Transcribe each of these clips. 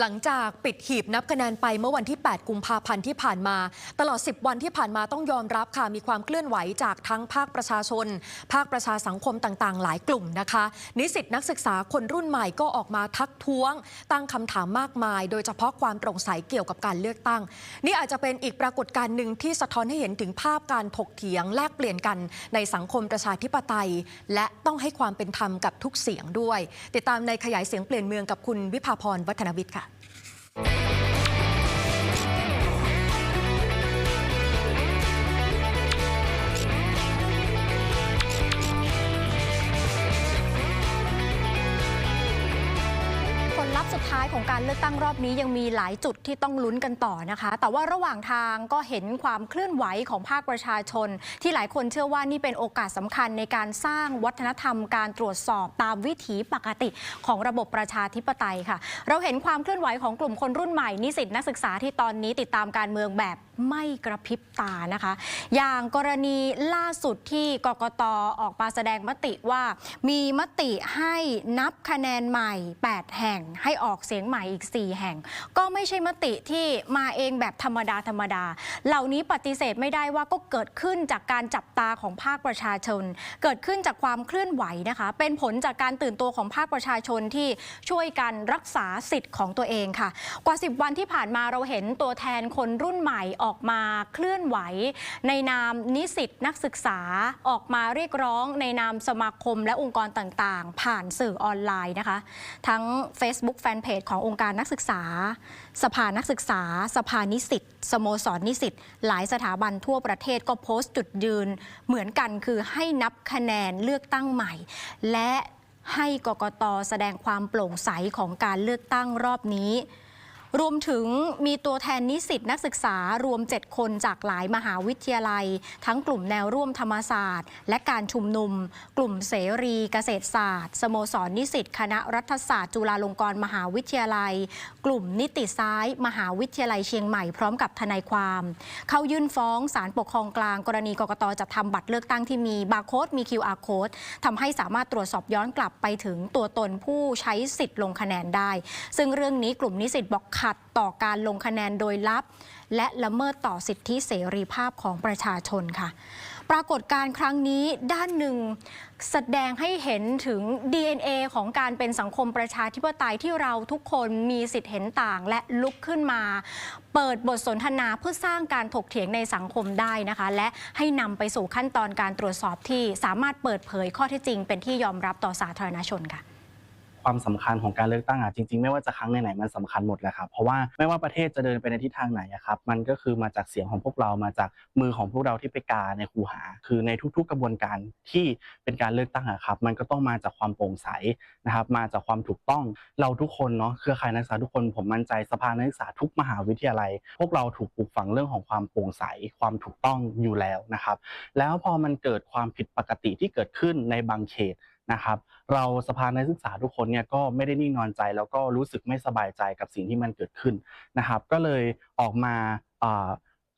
หลังจากปิดหีบนับคะแนนไปเมื่อวันที่ 8 กุมภาพันธ์ที่ผ่านมา ตลอด 10 วันที่ผ่านมาต้องยอมรับค่ะ มีความเคลื่อนไหวจากทั้งภาคประชาชน ภาคประชาสังคมต่างๆ หลายกลุ่มนะคะ นิสิตนักศึกษาคนรุ่นใหม่ก็ออกมาทักท้วง ตั้งคำถามมากมาย โดยเฉพาะความโปร่งใสเกี่ยวกับการเลือกตั้ง นี่อาจจะเป็นอีกปรากฏการณ์หนึ่งที่สะท้อนให้เห็นถึงภาพการถกเถียงแลกเปลี่ยนกันในสังคมประชาธิปไตย และต้องให้ความเป็นธรรมกับทุกเสียงด้วย ติดตามในขยายเสียงเปลี่ยนเมืองกับคุณวิภาพรวัฒนวิทย์ค่ะ ของการเลือกตั้งรอบนี้ยังมีหลายจุดที่ต้องลุ้นกันต่อนะคะ แต่ว่าระหว่างทางก็เห็นความเคลื่อนไหวของภาคประชาชน ที่หลายคนเชื่อว่านี่เป็นโอกาสสำคัญในการสร้างวัฒนธรรมการตรวจสอบตามวิถีปกติของระบบประชาธิปไตยค่ะ เราเห็นความเคลื่อนไหวของกลุ่มคนรุ่นใหม่นิสิตนักศึกษาที่ตอนนี้ติดตามการเมืองแบบไม่กระพริบตานะคะ อย่างกรณีล่าสุดที่กกตออกมาแสดงมติว่า มีมติให้นับคะแนนใหม่ 8 แห่งให้ออกเสียงใหม่อีก 4 แห่ง ก็ไม่ใช่มติที่มาเองแบบธรรมดาธรรมดา เหล่านี้ปฏิเสธไม่ได้ว่าก็เกิดขึ้นจากการจับตาของภาคประชาชน เกิดขึ้นจากความเคลื่อนไหวนะคะ เป็นผลจากการตื่นตัวของภาคประชาชนที่ช่วยกันรักษาสิทธิ์ของตัวเองค่ะ กว่า 10 วันที่ผ่านมาเราเห็นตัวแทนคนรุ่นใหม่ออกมาเคลื่อนไหว ในนามนิสิตนักศึกษาออกมาเรียกร้อง ในนามสมาคมและองค์กรต่างๆ ผ่านสื่อออนไลน์นะคะ ทั้ง Facebook Fanpage ขององค์การนักศึกษา สภานักศึกษา สภานิสิตสโมสรนิสิตหลายสถาบันทั่วประเทศก็โพสต์จุดยืน เหมือนกันคือให้นับคะแนนเลือกตั้งใหม่ และให้กกตแสดงความโปร่งใสของการเลือกตั้งรอบนี้ รวมถึงมีตัวแทนนิสิตนักศึกษารวม 7 คนจากหลายมหาวิทยาลัย ทั้งกลุ่มแนวร่วมธรรมศาสตร์ และการชุมนุม กลุ่มเสรีเกษตรศาสตร์ สโมสรนิสิตคณะรัฐศาสตร์ จุฬาลงกรณ์มหาวิทยาลัย กลุ่มนิติซ้าย มหาวิทยาลัยเชียงใหม่พร้อมกับทนายความ เขายื่นฟ้องศาลปกครองกลางกรณีกกตจะทำบัตรเลือกตั้งที่มีบาร์โค้ดมี QR code ทำให้สามารถตรวจสอบย้อนกลับไปถึงตัวตนผู้ใช้สิทธิ์ลงคะแนนได้ ซึ่งเรื่องนี้กลุ่มนิสิตบอกขัดต่อการลงคะแนนโดยลับ และละเมิดต่อสิทธิเสรีภาพของประชาชนค่ะ ปรากฏการครั้งนี้ด้านหนึ่ง แสดงให้เห็นถึง DNA ของการเป็นสังคมประชาธิปไตยที่เราทุกคนมีสิทธิ์เห็นต่างและลุกขึ้นมา เปิดบทสนทนาเพื่อสร้างการถกเถียงในสังคมได้นะคะ และให้นำไปสู่ขั้นตอนการตรวจสอบที่สามารถเปิดเผยข้อเท็จจริง เป็นที่ยอมรับต่อสาธารณชนค่ะ ความสำคัญของการเลือกตั้งอะจริงๆ ไม่ว่าจะครั้งไหนๆมันสำคัญหมดแหละครับเพราะว่าไม่ว่าประเทศจะเดินไปในทิศทางไหนอะครับมันก็คือมาจากเสียงของพวกเรามาจากมือของพวกเราที่ไปกาในคูหา คือในทุก ๆ กระบวนการที่เป็นการเลือกตั้งอะครับมันก็ต้องมาจากความโปร่งใสนะครับมาจากความถูกต้องเราทุกคนเนาะเครือข่ายนักศึกษาทุกคนผมมั่นใจสภานักศึกษาทุกมหาวิทยาลัย พวกเราถูกปลูกฝังเรื่องของความโปร่งใสความถูกต้องอยู่แล้วนะครับแล้วพอมันเกิดความผิดปกติที่เกิดขึ้นในบางเขต นะครับเราสภานักศึกษาทุกคนเนี่ยก็ไม่ได้นิ่งนอนใจ แล้วก็รู้สึกไม่สบายใจกับสิ่งที่มันเกิดขึ้นนะครับก็เลยออกมา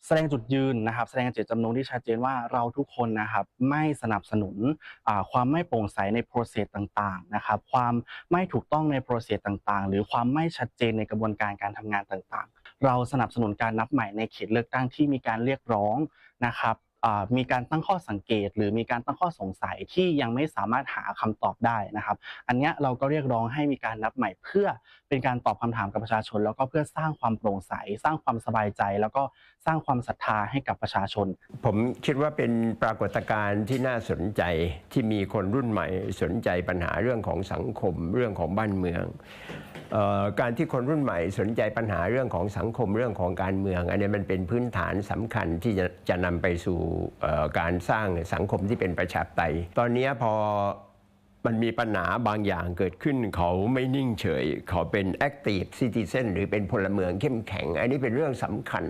แสดงจุดยืนนะครับ แสดงเจตจำนงที่ชัดเจนว่าเราทุกคนนะครับไม่สนับสนุนความไม่โปร่งใสในโปรเซสต่างๆนะครับ ความไม่ถูกต้องในโปรเซสต่างๆ หรือความไม่ชัดเจนในกระบวนการการทำงานต่างๆ เราสนับสนุนการนับใหม่ในเขตเลือกตั้งที่มีการเรียกร้องนะครับ มีการตั้งข้อสังเกต หรือมีการตั้งข้อสงสัยที่ยังไม่สามารถหาคำตอบได้นะครับ อันนี้เราก็เรียกร้องให้มีการนับใหม่เพื่อเป็นการตอบคำถามกับประชาชน แล้วก็เพื่อสร้างความโปร่งใส สร้างความสบายใจ แล้วก็สร้างความศรัทธาให้กับประชาชน ผมคิดว่าเป็นปรากฏการณ์ที่น่าสนใจที่มีคนรุ่นใหม่สนใจปัญหาเรื่องของสังคมเรื่องของบ้านเมืองออการที่คนรุ่นใหม่สนใจปัญหาเรื่องของสังคมเรื่องของการเมือง อันนี้มันเป็นพื้นฐานสำคัญที่จะจะนำไปสู่การสร้างสังคมที่เป็นประชาธิปไตยตอนนี้พอ มันมีปัญหาบางอย่างเกิดขึ้นเขาไม่นิ่งเฉย เขาเป็น active citizen หรือเป็นพลเมืองเข้มแข็ง อันนี้เป็นเรื่องสำคัญ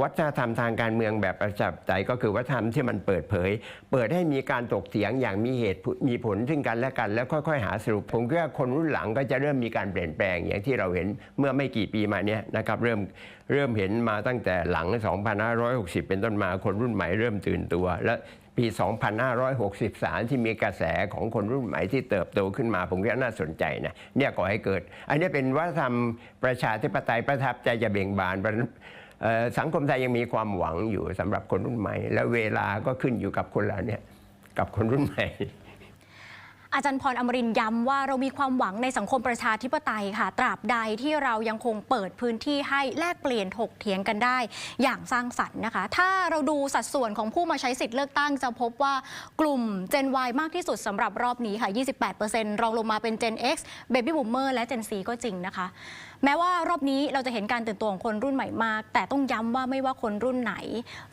วัฒนธรรมทางการเมืองแบบประชาธิปไตยก็คือวัฒนธรรมที่มันเปิดเผย เปิดให้มีการตกเถียงอย่างมีเหตุมีผลซึ่งกันและกัน แล้วค่อยๆ หาสรุปผมคิดว่าคนรุ่นหลังก็จะเริ่มมีการเปลี่ยนแปลงอย่างที่เราเห็นเมื่อไม่กี่ปีมาเนี้ยนะครับเริ่มเริ่มเห็นมาตั้งแต่หลัง 2560 เป็นต้นมาคนรุ่นใหม่เริ่มตื่นตัวและ ปี 2563 ที่มีกระแสของคนรุ่นใหม่ที่เติบโตขึ้นมา ผมก็น่าสนใจนะเนี่ยก่อให้เกิด อันนี้เป็นวัฒนธรรมประชาธิปไตยประทับใจจะเบ่งบานสังคมไทยยังมีความหวังอยู่สำหรับคนรุ่นใหม่ และเวลาก็ขึ้นอยู่กับคนเราเนี่ยกับคนรุ่นใหม่ อาจารย์พรอมรินย้ำว่าเรามีความหวังในสังคมประชาธิปไตยค่ะ ตราบใดที่เรายังคงเปิดพื้นที่ให้แลกเปลี่ยนถกเถียงกันได้ อย่างสร้างสรรค์นะคะ ถ้าเราดูสัดส่วนของผู้มาใช้สิทธิ์เลือกตั้งจะพบว่ากลุ่ม Gen Y มากที่สุดสำหรับรอบนี้ค่ะ 28%รองลงมาเป็น Gen X Baby Boomer และ Gen C ก็จริงนะคะแม้ว่ารอบนี้เราจะเห็นการตื่นตัวของคนรุ่นใหม่มาก แต่ต้องย้ำว่าไม่ว่าคนรุ่นไหน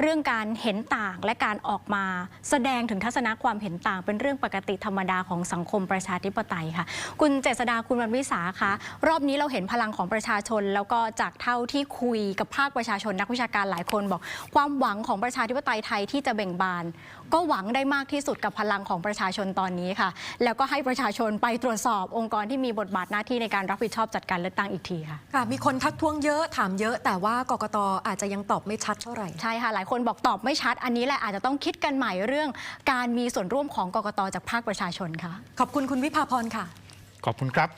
เรื่องการเห็นต่างและการออกมาแสดงถึงทัศนะความเห็นต่าง เป็นเรื่องปกติธรรมดาของสังคมประชาธิปไตยค่ะ คุณเจษดาคุณวันวิสาคะรอบนี้เราเห็นพลังของประชาชน แล้วก็จากเท่าที่คุยกับภาคประชาชนนักวิชาการหลายคนบอก ความหวังของประชาธิปไตยไทยที่จะเบ่งบาน ก็หวังได้มากที่สุดกับพลังของประชาชนตอนนี้ค่ะ แล้วก็ให้ประชาชนไปตรวจสอบองค์กรที่มีบทบาทหน้าที่ในการรับผิดชอบจัดการเลือกตั้งอีกทีทีค่ะ ค่ะ มีคนทักท้วงเยอะถามเยอะ แต่ว่ากกตอาจจะยังตอบไม่ชัดเท่าไหร่ ใช่ค่ะ หลายคนบอกตอบไม่ชัด อันนี้แหละอาจจะต้องคิดกันใหม่เรื่อง การมีส่วนร่วมของกกตจากภาคประชาชนค่ะ ขอบคุณคุณวิภาพรค่ะ ขอบคุณครับ